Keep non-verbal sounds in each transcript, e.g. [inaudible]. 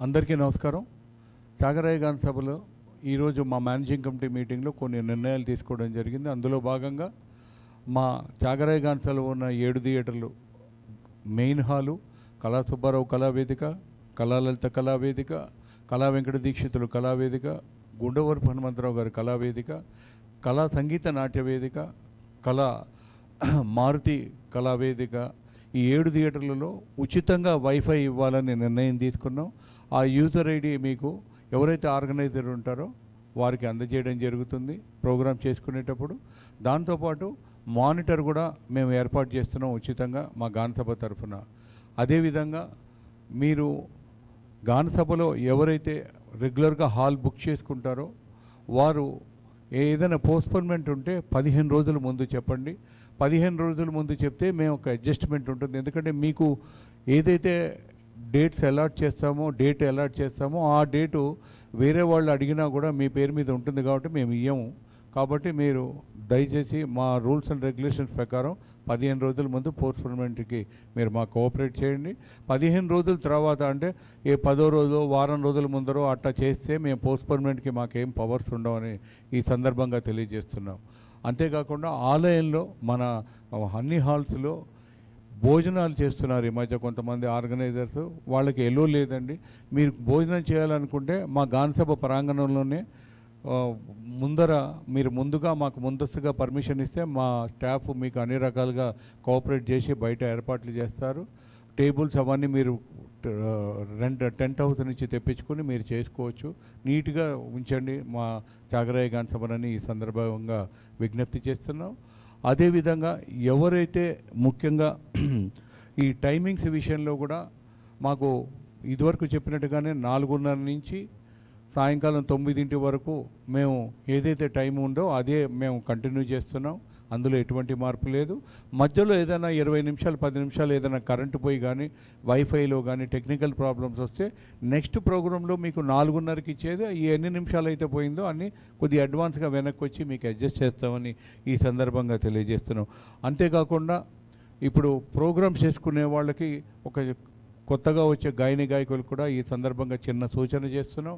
అందరికీ నమస్కారం. త్యాగరాయ గాన సభలో ఈరోజు మా మేనేజింగ్ కమిటీ మీటింగ్లో కొన్ని నిర్ణయాలు తీసుకోవడం జరిగింది. అందులో భాగంగా మా త్యాగరాయ గాన సభలో ఉన్న ఏడు థియేటర్లు మెయిన్ హాలు కళా సుబ్బారావు కళావేదిక కళాలలిత కళావేదిక కళా వెంకట దీక్షితులు కళావేదిక గుండవరపు హనుమంతరావు గారి కళావేదిక కళా సంగీత నాట్య వేదిక కళా [clears throat] మారుతి కళావేదిక ఈ ఏడు థియేటర్లలో ఉచితంగా వైఫై ఇవ్వాలని నిర్ణయం తీసుకున్నాం. ఆ యూజర్ ఐడి మీకు ఎవరైతే ఆర్గనైజర్ ఉంటారో వారికి అందజేయడం జరుగుతుంది ప్రోగ్రామ్ చేసుకునేటప్పుడు. దాంతోపాటు మానిటర్ కూడా మేము ఏర్పాటు చేస్తున్నాం ఉచితంగా మా గానసభ తరఫున. అదేవిధంగా మీరు గానసభలో ఎవరైతే రెగ్యులర్గా హాల్ బుక్ చేసుకుంటారో వారు ఏదైనా పోస్ట్పోన్మెంట్ ఉంటే పదిహేను రోజుల ముందు చెప్పండి. పదిహేను రోజుల ముందు చెప్తే మేము ఒక అడ్జస్ట్మెంట్ ఉంటుంది. ఎందుకంటే మీకు ఏదైతే డేట్స్ అలాట్ చేస్తామో డేట్ అలాట్ చేస్తామో ఆ డేటు వేరే వాళ్ళు అడిగినా కూడా మీ పేరు మీద ఉంటుంది కాబట్టి మేము ఇయ్యము. కాబట్టి మీరు దయచేసి మా రూల్స్ అండ్ రెగ్యులేషన్స్ ప్రకారం పదిహేను రోజుల ముందు పోస్ట్పోన్మెంట్కి మీరు మాకు కోఆపరేట్ చేయండి. పదిహేను రోజుల తర్వాత అంటే ఏ పదో రోజు వారం రోజుల ముందరో అట్టా చేస్తే మేము పోస్ట్పోన్మెంట్కి మాకేం పవర్స్ ఉండవని ఈ సందర్భంగా తెలియజేస్తున్నాం. అంతేకాకుండా ఆలయంలో మన అన్ని హాల్స్లో భోజనాలు చేస్తున్నారు ఈ మధ్య కొంతమంది ఆర్గనైజర్స్. వాళ్ళకి ఎలో లేదండి. మీరు భోజనం చేయాలనుకుంటే మా గానసభ ప్రాంగణంలోనే ముందర మీరు ముందుగా మాకు ముందస్తుగా పర్మిషన్ ఇస్తే మా స్టాఫ్ మీకు అన్ని రకాలుగా కోఆపరేట్ చేసి బయట ఏర్పాట్లు చేస్తారు. టేబుల్స్ అవన్నీ మీరు రెంట్ టెంట్ హౌస్ నుంచి తెప్పించుకొని మీరు చేసుకోవచ్చు. నీట్గా ఉంచండి మా చాగరాయ గాన ఈ సందర్భంగా విజ్ఞప్తి చేస్తున్నాం. అదేవిధంగా ఎవరైతే ముఖ్యంగా ఈ టైమింగ్స్ విషయంలో కూడా మాకు ఇదివరకు చెప్పినట్టుగానే నాలుగున్నర నుంచి సాయంకాలం తొమ్మిదింటి వరకు మేము ఏదైతే టైం ఉందో అదే మేము కంటిన్యూ చేస్తున్నాం. అందులో ఎటువంటి మార్పు లేదు. మధ్యలో ఏదైనా ఇరవై నిమిషాలు పది నిమిషాలు ఏదైనా కరెంటు పోయి కానీ వైఫైలో కానీ టెక్నికల్ ప్రాబ్లమ్స్ వస్తే నెక్స్ట్ ప్రోగ్రాంలో మీకు నాలుగున్నరకి ఇచ్చేది ఈ ఎన్ని నిమిషాలు అయితే పోయిందో అన్ని కొద్దిగా అడ్వాన్స్గా వెనక్కి వచ్చి మీకు అడ్జస్ట్ చేస్తామని ఈ సందర్భంగా తెలియజేస్తున్నాం. అంతేకాకుండా ఇప్పుడు ప్రోగ్రామ్స్ చేసుకునే వాళ్ళకి ఒక కొత్తగా వచ్చే గాయని గాయకులు కూడా ఈ సందర్భంగా చిన్న సూచన చేస్తున్నాం.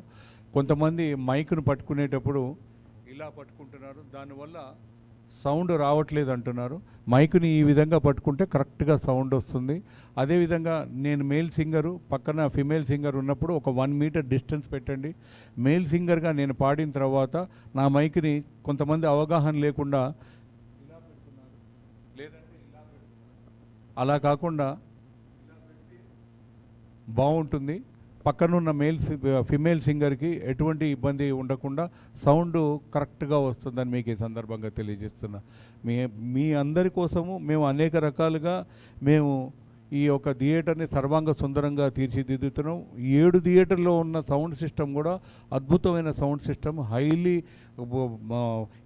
కొంతమంది మైక్ను పట్టుకునేటప్పుడు ఇలా పట్టుకుంటున్నారు. దానివల్ల సౌండ్ రావట్లేదు అంటున్నారు. మైక్ని ఈ విధంగా పట్టుకుంటే కరెక్ట్గా సౌండ్ వస్తుంది. అదేవిధంగా నేను మేల్ సింగరు పక్కన ఫిమేల్ సింగర్ ఉన్నప్పుడు ఒక వన్ మీటర్ డిస్టెన్స్ పెట్టండి. మేల్ సింగర్గా నేను పాడిన తర్వాత నా మైక్ని కొంతమంది అవగాహన లేకుండా లేదంటే అలా కాకుండా బాగుంటుంది. పక్కనున్న మేల్ ఫిమేల్ సింగర్కి ఎటువంటి ఇబ్బంది ఉండకుండా సౌండ్ కరెక్ట్గా వస్తుందని మీకు ఈ సందర్భంగా తెలియజేస్తున్నా. మీ మీ అందరి కోసము మేము అనేక రకాలుగా మేము ఈ యొక్క థియేటర్ని సర్వాంగ సుందరంగా తీర్చిదిద్దుతున్నాం. ఏడు థియేటర్లో ఉన్న సౌండ్ సిస్టమ్ కూడా అద్భుతమైన సౌండ్ సిస్టమ్ హైలీ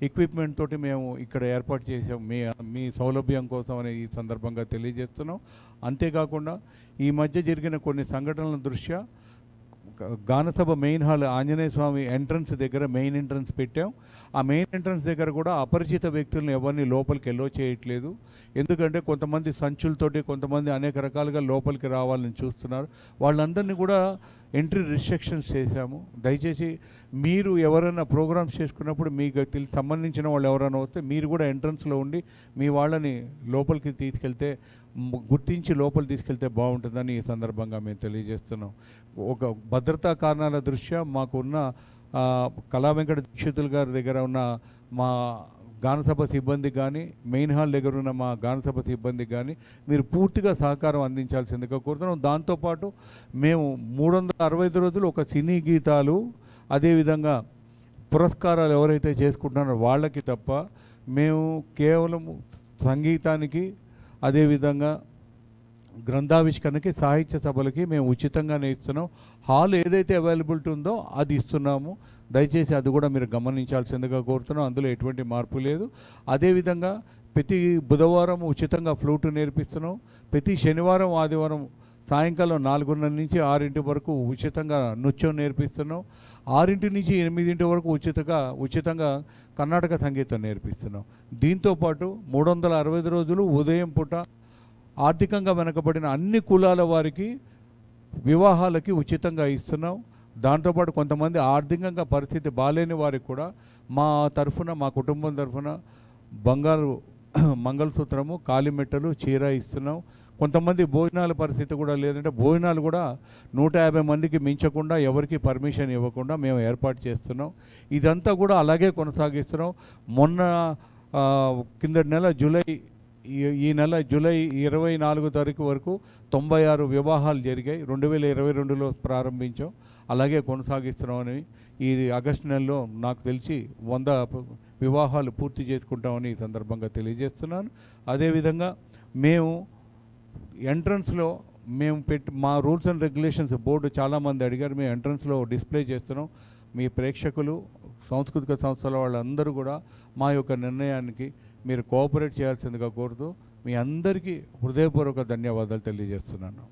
ఎక్విప్మెంట్ తోటి మేము ఇక్కడ ఏర్పాటు చేసాం మీ మీ సౌలభ్యం కోసం అని ఈ సందర్భంగా తెలియజేస్తున్నాం. అంతేకాకుండా ఈ మధ్య జరిగిన కొన్ని సంఘటనల దృష్ట్యా Ganasabha main hall Anjaneya Swamy entrance దగ్గర మెయిన్ ఎంట్రన్స్ పెట్టాం. ఆ మెయిన్ ఎంట్రన్స్ దగ్గర కూడా అపరిచిత వ్యక్తులను ఎవరిని లోపలికి ఎల్లో చేయట్లేదు. ఎందుకంటే కొంతమంది సంచులతోటి కొంతమంది అనేక రకాలుగా లోపలికి రావాలని చూస్తున్నారు. వాళ్ళందరినీ కూడా ఎంట్రీ రిస్ట్రిక్షన్స్ చేశాము. దయచేసి మీరు ఎవరైనా ప్రోగ్రామ్స్ చేసుకున్నప్పుడు మీకు తెలి సంబంధించిన వాళ్ళు ఎవరైనా వస్తే మీరు కూడా ఎంట్రన్స్లో ఉండి మీ వాళ్ళని లోపలికి తీసుకెళ్తే గుర్తించి లోపల తీసుకెళ్తే బాగుంటుందని ఈ సందర్భంగా మేము తెలియజేస్తున్నాం. ఒక భద్రతా కారణాల దృష్ట్యా మాకున్న కళా వెంకట దీక్షితులు గారి దగ్గర ఉన్న మా గానసభ సిబ్బంది కానీ మెయిన్ హాల్ దగ్గర ఉన్న మా గానసభ సిబ్బంది కానీ మీరు పూర్తిగా సహకారం అందించాల్సిందిగా కోరుతున్నాం. దాంతోపాటు మేము మూడు వందల అరవై ఐదు రోజులు ఒక సినీ గీతాలు అదేవిధంగా పురస్కారాలు ఎవరైతే చేసుకుంటున్నారో వాళ్ళకి తప్ప మేము కేవలం సంగీతానికి అదేవిధంగా గ్రంథావిష్కరణకి సాహిత్య సభలకి మేము ఉచితంగానే ఇస్తున్నాం హాల్ ఏదైతే అవైలబిలిటీ ఉందో అది ఇస్తున్నాము. దయచేసి అది కూడా మీరు గమనించాల్సిందిగా కోరుతున్నాం. అందులో ఎటువంటి మార్పు లేదు. అదేవిధంగా ప్రతి బుధవారం ఉచితంగా ఫ్లూట్ నేర్పిస్తున్నాం. ప్రతి శనివారం ఆదివారం సాయంకాలం నాలుగున్నర నుంచి ఆరింటి వరకు ఉచితంగా నృత్యం నేర్పిస్తున్నాం. ఆరింటి నుంచి ఎనిమిదింటి వరకు ఉచితంగా ఉచితంగా కర్ణాటక సంగీతం నేర్పిస్తున్నాం. దీంతోపాటు మూడు వందల అరవై రోజులు ఉదయం పూట ఆర్థికంగా వెనకబడిన అన్ని కులాల వారికి వివాహాలకి ఉచితంగా ఇస్తున్నాం. దాంతోపాటు కొంతమంది ఆర్థికంగా పరిస్థితి బాగాలేని వారికి కూడా మా తరఫున మా కుటుంబం తరఫున బంగారు [clears throat] మంగళసూత్రము కాలిమెట్టలు చీర ఇస్తున్నాం. కొంతమంది భోజనాల పరిస్థితి కూడా లేదంటే భోజనాలు కూడా నూట యాభై మందికి మించకుండా ఎవరికి పర్మిషన్ ఇవ్వకుండా మేము ఏర్పాటు చేస్తున్నాం. ఇదంతా కూడా అలాగే కొనసాగిస్తున్నాం. మొన్న కిందటి నెల జూలై ఈ- ఈ నెల జూలై ఇరవై నాలుగో తారీఖు వరకు తొంభై ఆరు వివాహాలు జరిగాయి. రెండు వేల ఇరవై రెండులో ప్రారంభించాం. అలాగే కొనసాగిస్తున్నామని ఈ ఆగస్టు నెలలో నాకు తెలిసి వంద వివాహాలు పూర్తి చేసుకుంటామని ఈ సందర్భంగా తెలియజేస్తున్నాను. అదేవిధంగా మేము ఎంట్రన్స్లో మేము పెట్టి మా రూల్స్ అండ్ రెగ్యులేషన్స్ బోర్డు చాలామంది అడిగారు. మేము ఎంట్రన్స్లో డిస్ప్లే చేస్తున్నాం. మీ ప్రేక్షకులు సాంస్కృతిక సంస్థల వాళ్ళందరూ కూడా మా యొక్క నిర్ణయానికి మీరు కోఆపరేట్ చేయాల్సిందిగా కోరుతూ మీ అందరికీ హృదయపూర్వక ధన్యవాదాలు తెలియజేస్తున్నాను.